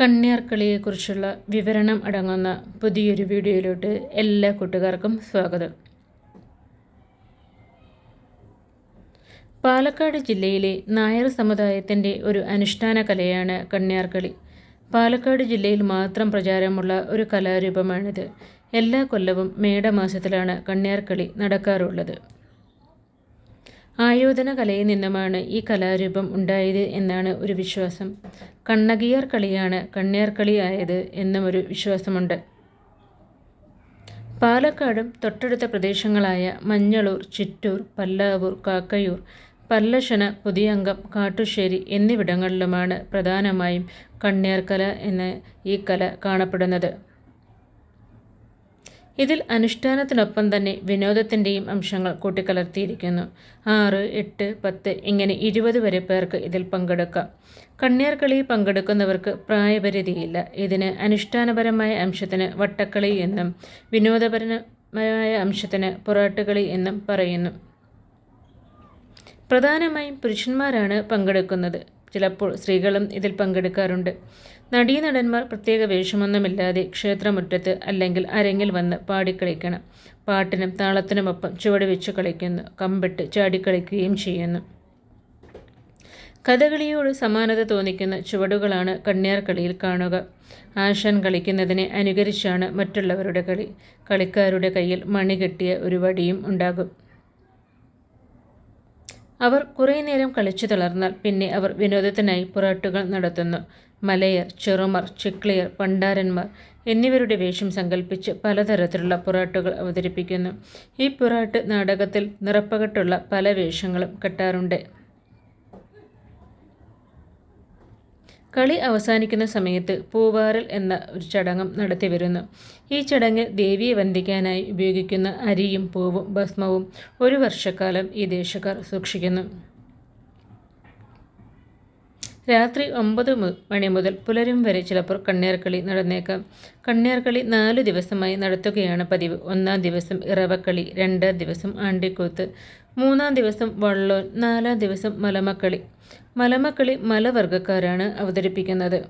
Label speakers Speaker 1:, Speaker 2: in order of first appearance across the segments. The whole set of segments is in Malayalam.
Speaker 1: കണ്യാർക്കളിയെക്കുറിച്ചുള്ള വിവരണം അടങ്ങുന്ന പുതിയൊരു വീഡിയോയിലോട്ട് എല്ലാ കൂട്ടുകാർക്കും സ്വാഗതം. പാലക്കാട് ജില്ലയിലെ നായർ സമുദായത്തിന്റെ ഒരു അനുഷ്ഠാന കലയാണ് കണ്ണിയാർക്കളി. പാലക്കാട് ജില്ലയിൽ മാത്രം പ്രചാരമുള്ള ഒരു കലാരൂപമാണിത്. എല്ലാ കൊല്ലവും മേടമാസത്തിലാണ് കണ്ണിയാർക്കളി നടക്കാറുള്ളത്. ആയോധന കലയിൽ നിന്നുമാണ് ഈ കലാരൂപം ഉണ്ടായത് എന്നാണ് ഒരു വിശ്വാസം. കണ്ണകിയാർ കളിയാണ് കണ്ണിയാർ കളിയായത് എന്നും ഒരു വിശ്വാസമുണ്ട്. പാലക്കാടും തൊട്ടടുത്ത പ്രദേശങ്ങളായ മഞ്ഞളൂർ ചിറ്റൂർ പല്ലാവൂർ കാക്കയൂർ പല്ലശന പുതിയങ്കം കാട്ടുശ്ശേരി എന്നിവിടങ്ങളിലുമാണ് പ്രധാനമായും കണ്ണിയാർ കല എന്ന ഈ കല കാണപ്പെടുന്നത്. ഇതിൽ അനുഷ്ഠാനത്തിനൊപ്പം തന്നെ വിനോദത്തിന്റെയും അംശങ്ങൾ കൂട്ടിക്കലർത്തിയിരിക്കുന്നു. ആറ് എട്ട് പത്ത് ഇങ്ങനെ ഇരുപത് വരെ പേർക്ക് ഇതിൽ പങ്കെടുക്കാം. കണ്ണിയാർക്കളി പങ്കെടുക്കുന്നവർക്ക് പ്രായപരിധിയില്ല. ഇതിന് അനുഷ്ഠാനപരമായ അംശത്തിന് വട്ടക്കളി എന്നും വിനോദപരമായ അംശത്തിന് പൊറാട്ടുകളി എന്നും പറയുന്നു. പ്രധാനമായും പുരുഷന്മാരാണ് പങ്കെടുക്കുന്നത്. ചിലപ്പോൾ സ്ത്രീകളും ഇതിൽ പങ്കെടുക്കാറുണ്ട്. നടീനടന്മാർ പ്രത്യേക വേഷമൊന്നുമില്ലാതെ ക്ഷേത്രമുറ്റത്ത് അല്ലെങ്കിൽ അരങ്ങിൽ വന്ന് പാടിക്കളിക്കണം. പാട്ടിനും താളത്തിനുമൊപ്പം ചുവട് വെച്ച് കളിക്കുന്നു. കമ്പിട്ട് ചാടിക്കളിക്കുകയും ചെയ്യുന്നു. കഥകളിയോട് സമാനത തോന്നിക്കുന്ന ചുവടുകളാണ് കണ്ണിയാർ കളിയിൽ കാണുക. ആശാൻ കളിക്കുന്നതിനെ അനുകരിച്ചാണ് മറ്റുള്ളവരുടെ കളി. കളിക്കാരുടെ കയ്യിൽ മണി കെട്ടിയ ഒരു വടിയും ഉണ്ടാകും. അവർ കുറേ നേരം കളിച്ചു തളർന്നാൽ പിന്നെ അവർ വിനോദത്തിനായി പുറാട്ടുകൾ നടത്തുന്നു. മലയർ ചെറുമർ ചിക്ലിയർ പണ്ടാരന്മാർ എന്നിവരുടെ വേഷം സങ്കല്പിച്ച് പലതരത്തിലുള്ള പുറാട്ടുകൾ അവതരിപ്പിക്കുന്നു. ഈ പുറാട്ട് നാടകത്തിൽ നിറപ്പകട്ടുള്ള പല വേഷങ്ങളും കെട്ടാറുണ്ട്. കളി അവസാനിക്കുന്ന സമയത്ത് പൂവാറൽ എന്ന ഒരു ചടങ്ങും നടത്തി വരുന്നു. ഈ ചടങ്ങിൽ ദേവിയെ വന്ദിക്കാനായി ഉപയോഗിക്കുന്ന അരിയും പൂവും ഭസ്മവും ഒരു വർഷക്കാലം ഈ ദേശക്കാർ സൂക്ഷിക്കുന്നു. രാത്രി ഒമ്പത് മണി മുതൽ പുലരും വരെ ചിലപ്പോൾ കണ്ണേർക്കളി നടന്നേക്കാം. കണ്ണേർക്കളി നാല് ദിവസമായി നടത്തുകയാണ് പതിവ്. ഒന്നാം ദിവസം ഇറവക്കളി രണ്ടാം ദിവസം ആണ്ടിക്കൂത്ത് മൂന്നാം ദിവസം വള്ളോൻ നാലാം ദിവസം മലമക്കളി. മലമക്കളി മലവർഗക്കാരാണ് അവതരിപ്പിക്കുന്നത്.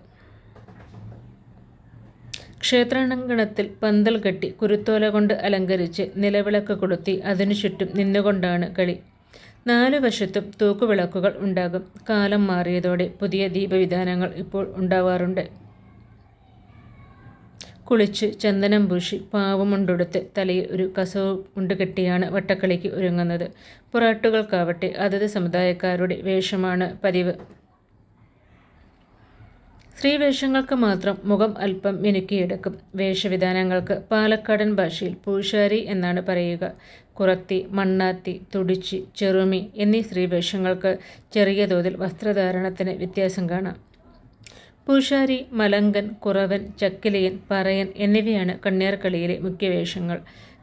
Speaker 1: ക്ഷേത്രാങ്കണത്തിൽ പന്തൽ കെട്ടി കുരുത്തോല കൊണ്ട് അലങ്കരിച്ച് നിലവിളക്ക് കൊളുത്തി അതിനു ചുറ്റും നിന്നുകൊണ്ടാണ് കളി. നാലു വശത്തും തൂക്കുവിളക്കുകൾ ഉണ്ടാകും. കാലം മാറിയതോടെ പുതിയ ദീപവിധാനങ്ങൾ ഇപ്പോൾ ഉണ്ടാവാറുണ്ട്. കുളിച്ച് ചന്ദനം പൂശി പാവമുണ്ടെടുത്ത് തലയിൽ ഒരു കസവ് ഉണ്ടുകെട്ടിയാണ് വട്ടക്കളിക്ക് ഒരുങ്ങുന്നത്. പുറാട്ടുകൾക്കാവട്ടെ അതത് സമുദായക്കാരുടെ വേഷമാണ് പതിവ്. സ്ത്രീവേഷങ്ങൾക്ക് മാത്രം മുഖം അല്പം മിനുക്കിയെടുക്കും. വേഷവിധാനങ്ങൾക്ക് പാലക്കാടൻ ഭാഷയിൽ പൂശാരി എന്നാണ് പറയുക. കുറത്തി മണ്ണാത്തി തുടിച്ചി ചെറുമി എന്നീ സ്ത്രീവേഷങ്ങൾക്ക് ചെറിയ തോതിൽ വസ്ത്രധാരണത്തിന് വ്യത്യാസം കാണാം. പൂശാരി മലങ്കൻ കുറവൻ ചക്കിലിയൻ പറയൻ എന്നിവയാണ് കണ്യാർക്കളിയിലെ മുഖ്യ വേഷങ്ങൾ.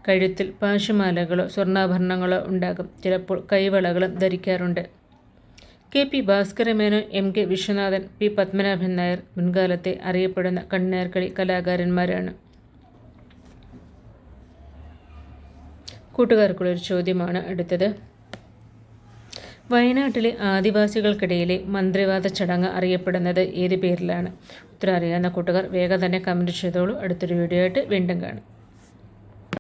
Speaker 1: കഴുത്തിൽ പാശുമാലകളോ സ്വർണാഭരണങ്ങളോ ഉണ്ടാകും. ചിലപ്പോൾ കൈവളകളും ധരിക്കാറുണ്ട്. K P Bhaskaramenon M K Viswanathan P Padmanabhan Nair മുൻകാലത്തെ അറിയപ്പെടുന്ന കണ്ണേർക്കളി കലാകാരന്മാരാണ്. കൂട്ടുകാർക്കുള്ളൊരു ചോദ്യമാണ് അടുത്തത്. വയനാട്ടിലെ ആദിവാസികൾക്കിടയിലെ മന്ത്രിവാദ ചടങ്ങ് അറിയപ്പെടുന്നത് ഏത് പേരിലാണ്? ഉത്തരം അറിയാവുന്ന കൂട്ടുകാർ വേഗം തന്നെ കമന്റ് ചെയ്തോളൂ. അടുത്തൊരു വീഡിയോ ആയിട്ട് വീണ്ടും കാണും.